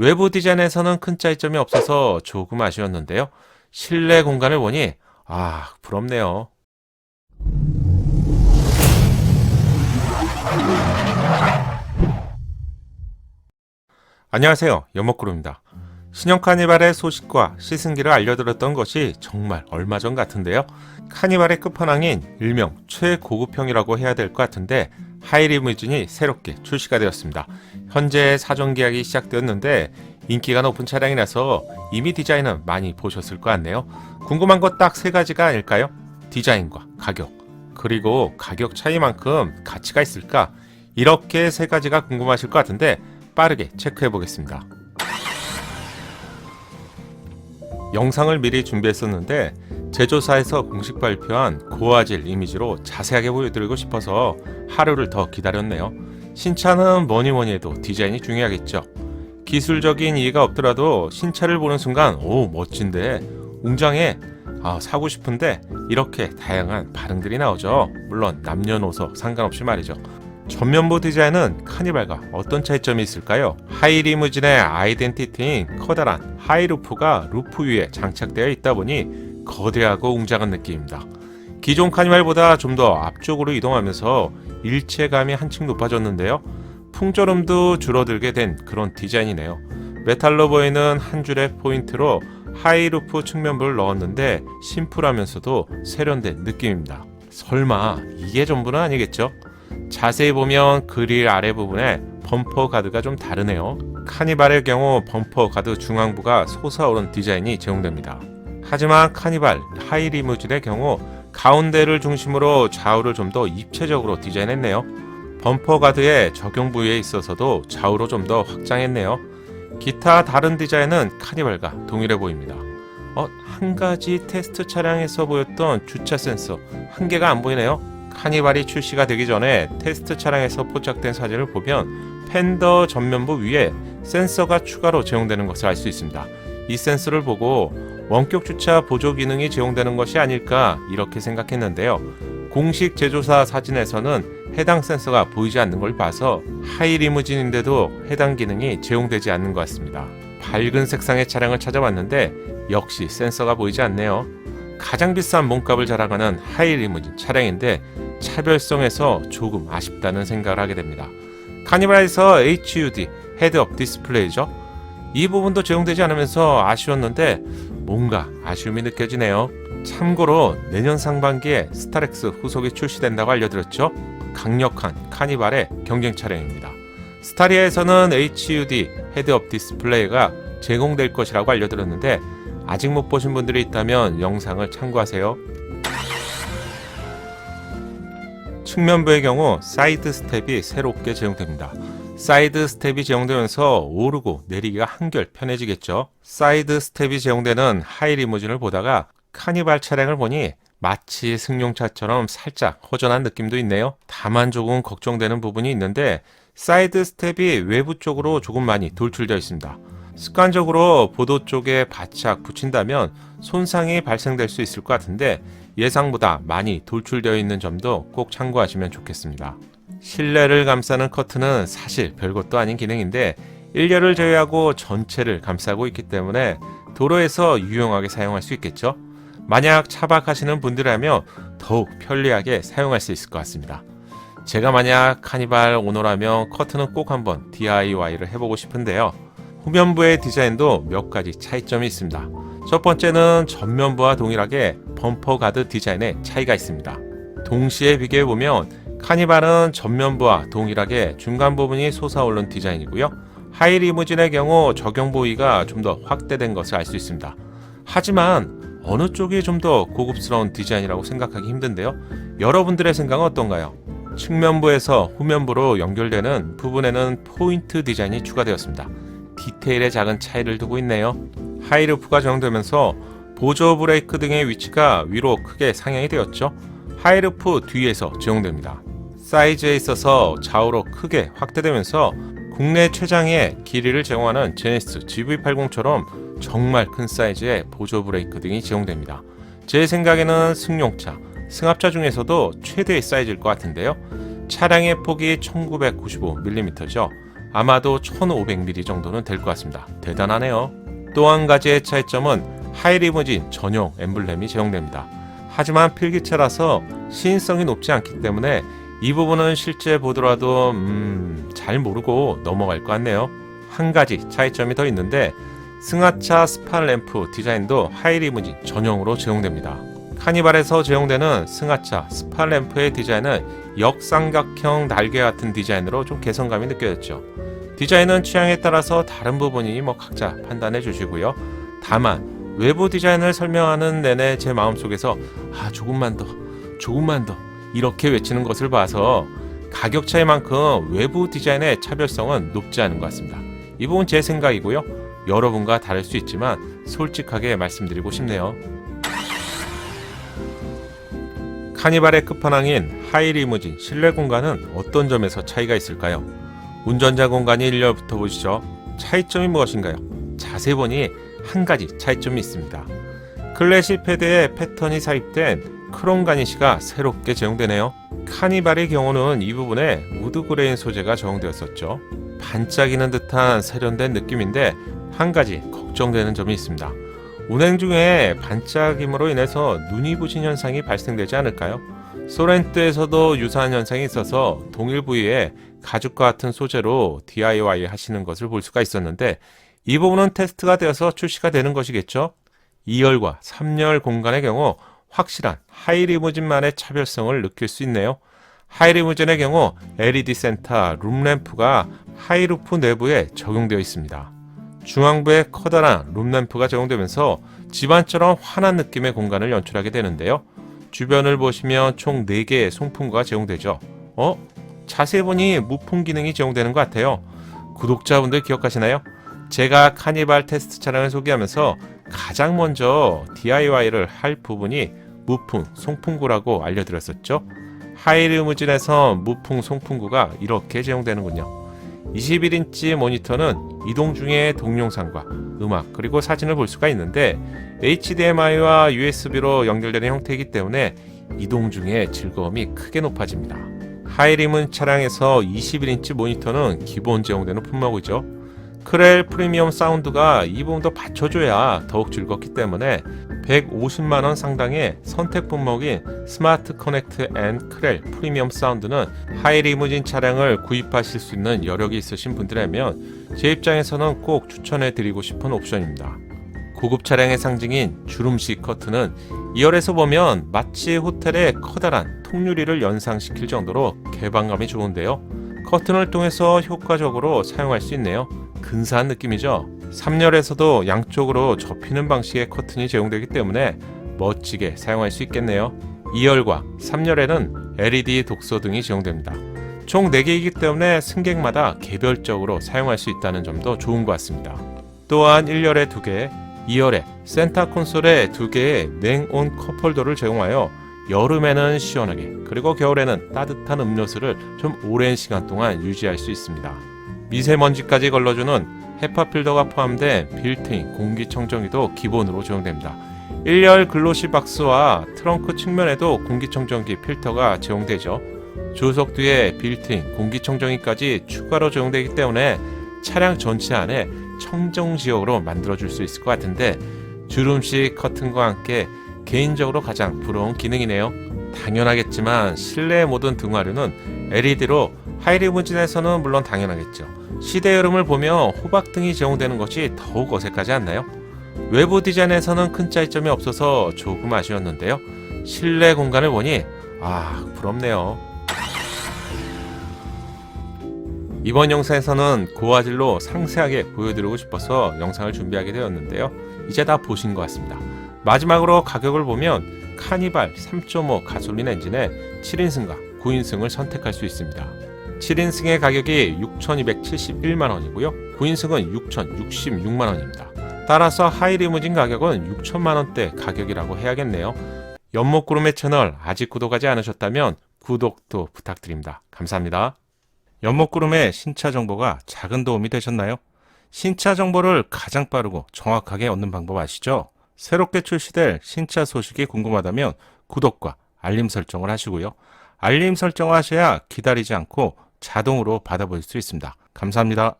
외부 디자인에서는 큰 차이점이 없어서 조금 아쉬웠는데요. 실내 공간을 보니 아 부럽네요. 안녕하세요. 연목구루입니다. 신형 카니발의 소식과 시승기를 알려드렸던 것이 정말 얼마 전 같은데요. 카니발의 끝판왕인 일명 최고급형이라고 해야 될 것 같은데 하이리무진이 새롭게 출시가 되었습니다. 현재 사전 계약이 시작되었는데 인기가 높은 차량이라서 이미 디자인은 많이 보셨을 것 같네요. 궁금한 것 딱 세 가지가 아닐까요? 디자인과 가격, 그리고 가격 차이만큼 가치가 있을까? 이렇게 세 가지가 궁금하실 것 같은데 빠르게 체크해 보겠습니다. 영상을 미리 준비했었는데 제조사에서 공식 발표한 고화질 이미지로 자세하게 보여드리고 싶어서 하루를 더 기다렸네요. 신차는 뭐니 뭐니 해도 디자인이 중요하겠죠. 기술적인 이해가 없더라도 신차를 보는 순간 오 멋진데 웅장해 아 사고 싶은데 이렇게 다양한 반응들이 나오죠. 물론 남녀노소 상관없이 말이죠. 전면부 디자인은 카니발과 어떤 차이점이 있을까요? 하이리무진의 아이덴티티인 커다란 하이루프가 루프 위에 장착되어 있다 보니 거대하고 웅장한 느낌입니다. 기존 카니발보다 좀 더 앞쪽으로 이동하면서 일체감이 한층 높아졌는데요. 풍조름도 줄어들게 된 그런 디자인이네요. 메탈로 보이는 한 줄의 포인트로 하이루프 측면부를 넣었는데 심플하면서도 세련된 느낌입니다. 설마 이게 전부는 아니겠죠? 자세히 보면 그릴 아래 부분에 범퍼 가드가 좀 다르네요. 카니발의 경우 범퍼 가드 중앙부가 솟아오른 디자인이 제공됩니다. 하지만 카니발 하이리무진의 경우 가운데를 중심으로 좌우를 좀 더 입체적으로 디자인했네요. 범퍼 가드의 적용 부위에 있어서도 좌우로 좀 더 확장했네요. 기타 다른 디자인은 카니발과 동일해 보입니다. 어, 한 가지 테스트 차량에서 보였던 주차 센서 한 개가 안 보이네요. 카니발이 출시가 되기 전에 테스트 차량에서 포착된 사진을 보면 팬더 전면부 위에 센서가 추가로 제공되는 것을 알 수 있습니다. 이 센서를 보고 원격 주차 보조 기능이 제공되는 것이 아닐까 이렇게 생각했는데요. 공식 제조사 사진에서는 해당 센서가 보이지 않는 걸 봐서 하이 리무진인데도 해당 기능이 제공되지 않는 것 같습니다. 밝은 색상의 차량을 찾아봤는데 역시 센서가 보이지 않네요. 가장 비싼 몸값을 자랑하는 하이 리무진 차량인데 차별성에서 조금 아쉽다는 생각을 하게 됩니다. 카니발에서 HUD 헤드업 디스플레이죠. 이 부분도 제공되지 않으면서 아쉬웠는데 뭔가 아쉬움이 느껴지네요. 참고로 내년 상반기에 스타렉스 후속이 출시된다고 알려드렸죠. 강력한 카니발의 경쟁 차량입니다. 스타리아에서는 HUD 헤드업 디스플레이가 제공될 것이라고 알려드렸는데 아직 못 보신 분들이 있다면 영상을 참고하세요. 측면부의 경우 사이드 스텝이 새롭게 제공됩니다. 사이드 스텝이 제공되면서 오르고 내리기가 한결 편해지겠죠. 사이드 스텝이 제공되는 하이 리무진을 보다가 카니발 차량을 보니 마치 승용차처럼 살짝 허전한 느낌도 있네요. 다만 조금 걱정되는 부분이 있는데 사이드 스텝이 외부 쪽으로 조금 많이 돌출되어 있습니다. 습관적으로 보도 쪽에 바짝 붙인다면 손상이 발생될 수 있을 것 같은데 예상보다 많이 돌출되어 있는 점도 꼭 참고하시면 좋겠습니다. 실내를 감싸는 커튼은 사실 별것도 아닌 기능인데 1열을 제외하고 전체를 감싸고 있기 때문에 도로에서 유용하게 사용할 수 있겠죠. 만약 차박하시는 분들이라면 더욱 편리하게 사용할 수 있을 것 같습니다. 제가 만약 카니발 오너라면 커튼은 꼭 한번 DIY를 해보고 싶은데요. 후면부의 디자인도 몇 가지 차이점이 있습니다. 첫 번째는 전면부와 동일하게 범퍼 가드 디자인에 차이가 있습니다. 동시에 비교해 보면 카니발은 전면부와 동일하게 중간 부분이 솟아오른 디자인이고요. 하이리무진의 경우 적용 부위가 좀 더 확대된 것을 알 수 있습니다. 하지만 어느 쪽이 좀 더 고급스러운 디자인이라고 생각하기 힘든데요. 여러분들의 생각은 어떤가요? 측면부에서 후면부로 연결되는 부분에는 포인트 디자인이 추가되었습니다. 디테일의 작은 차이를 두고 있네요. 하이루프가 적용되면서 보조 브레이크 등의 위치가 위로 크게 상향이 되었죠. 하이루프 뒤에서 제공됩니다. 사이즈에 있어서 좌우로 크게 확대되면서 국내 최장의 길이를 제공하는 제네시스 GV80처럼 정말 큰 사이즈의 보조 브레이크 등이 제공됩니다. 제 생각에는 승용차, 승합차 중에서도 최대의 사이즈일 것 같은데요. 차량의 폭이 1995mm죠. 아마도 1500mm 정도는 될 것 같습니다. 대단하네요. 또 한 가지의 차이점은 하이리무진 전용 엠블렘이 제공됩니다. 하지만 필기체라서 시인성이 높지 않기 때문에 이 부분은 실제 보더라도 음, 잘 모르고 넘어갈 것 같네요. 한 가지 차이점이 더 있는데 승하차 스파 램프 디자인도 하이리무진 전용으로 제공됩니다. 카니발에서 제공되는 승하차 스파 램프의 디자인은 역삼각형 날개 같은 디자인으로 좀 개성감이 느껴졌죠. 디자인은 취향에 따라서 다른 부분이 뭐 각자 판단해 주시고요. 다만 외부 디자인을 설명하는 내내 제 마음속에서 아 조금만 더 조금만 더 이렇게 외치는 것을 봐서 가격 차이만큼 외부 디자인의 차별성은 높지 않은 것 같습니다. 이 부분 제 생각이고요. 여러분과 다를 수 있지만 솔직하게 말씀드리고 싶네요. 카니발의 끝판왕인 하이리무진 실내 공간은 어떤 점에서 차이가 있을까요? 운전자 공간이 일렬부터 보시죠. 차이점이 무엇인가요? 자세히 보니 한 가지 차이점이 있습니다. 클래식 패드에 패턴이 삽입된 크롬 가니시가 새롭게 제공되네요. 카니발의 경우는 이 부분에 우드 그레인 소재가 적용되었었죠. 반짝이는 듯한 세련된 느낌인데 한 가지 걱정되는 점이 있습니다. 운행 중에 반짝임으로 인해서 눈이 부신 현상이 발생되지 않을까요? 소렌트에서도 유사한 현상이 있어서 동일 부위에 가죽과 같은 소재로 DIY 하시는 것을 볼 수가 있었는데 이 부분은 테스트가 되어서 출시가 되는 것이겠죠. 2열과 3열 공간의 경우 확실한 하이리무진만의 차별성을 느낄 수 있네요. 하이리무진의 경우 LED 센터 룸램프가 하이루프 내부에 적용되어 있습니다. 중앙부에 커다란 룸램프가 적용되면서 집안처럼 환한 느낌의 공간을 연출하게 되는데요. 주변을 보시면 총 4개의 송풍구가 제공되죠. 어? 자세히 보니 무풍 기능이 제공되는 것 같아요. 구독자분들 기억하시나요? 제가 카니발 테스트 차량을 소개하면서 가장 먼저 DIY를 할 부분이 무풍 송풍구라고 알려드렸었죠. 하이리무진에서 무풍 송풍구가 이렇게 제공되는군요. 21인치 모니터는 이동 중에 동영상과 음악 그리고 사진을 볼 수가 있는데 HDMI와 USB로 연결되는 형태이기 때문에 이동 중에 즐거움이 크게 높아집니다. 하이림은 차량에서 21인치 모니터는 기본 제공되는 품목이죠. 크렐 프리미엄 사운드가 이 부분도 받쳐줘야 더욱 즐겁기 때문에 150만원 상당의 선택 품목인 스마트 커넥트 앤 크렐 프리미엄 사운드는 하이리무진 차량을 구입하실 수 있는 여력이 있으신 분들이라면 제 입장에서는 꼭 추천해 드리고 싶은 옵션입니다. 고급 차량의 상징인 주름식 커튼은 2열에서 보면 마치 호텔의 커다란 통유리를 연상시킬 정도로 개방감이 좋은데요. 커튼을 통해서 효과적으로 사용할 수 있네요. 근사한 느낌이죠. 3열에서도 양쪽으로 접히는 방식의 커튼이 제공되기 때문에 멋지게 사용할 수 있겠네요. 2열과 3열에는 LED 독서 등이 제공됩니다. 총 4개이기 때문에 승객마다 개별적으로 사용할 수 있다는 점도 좋은 것 같습니다. 또한 1열에 2개, 2열에 센터 콘솔에 2개의 냉온 컵홀더를 제공하여 여름에는 시원하게 그리고 겨울에는 따뜻한 음료수를 좀 오랜 시간 동안 유지할 수 있습니다. 미세먼지까지 걸러주는 헤파 필더가 포함된 빌트인 공기청정기도 기본으로 제공됩니다. 1열 글로시 박스와 트렁크 측면에도 공기청정기 필터가 제공되죠. 조석 뒤에 빌트인 공기청정기까지 추가로 제공되기 때문에 차량 전체 안에 청정 지역으로 만들어줄 수 있을 것 같은데 주름식 커튼과 함께 개인적으로 가장 부러운 기능이네요. 당연하겠지만 실내 모든 등화류는 LED로 하이리무진에서는 물론 당연하겠죠. 시대 흐름을 보며 호박 등이 제공되는 것이 더욱 어색하지 않나요? 외부 디자인에서는 큰 차이점이 없어서 조금 아쉬웠는데요. 실내 공간을 보니 아 부럽네요. 이번 영상에서는 고화질로 상세하게 보여드리고 싶어서 영상을 준비하게 되었는데요. 이제 다 보신 것 같습니다. 마지막으로 가격을 보면 카니발 3.5 가솔린 엔진의 7인승과 9인승을 선택할 수 있습니다. 7인승의 가격이 6,271만 원이고요. 9인승은 6,066만 원입니다. 따라서 하이리무진 가격은 6천만 원대 가격이라고 해야겠네요. 연목구름의 채널 아직 구독하지 않으셨다면 구독도 부탁드립니다. 감사합니다. 연목구름의 신차 정보가 작은 도움이 되셨나요? 신차 정보를 가장 빠르고 정확하게 얻는 방법 아시죠? 새롭게 출시될 신차 소식이 궁금하다면 구독과 알림 설정을 하시고요. 알림 설정을 하셔야 기다리지 않고 자동으로 받아볼 수 있습니다. 감사합니다.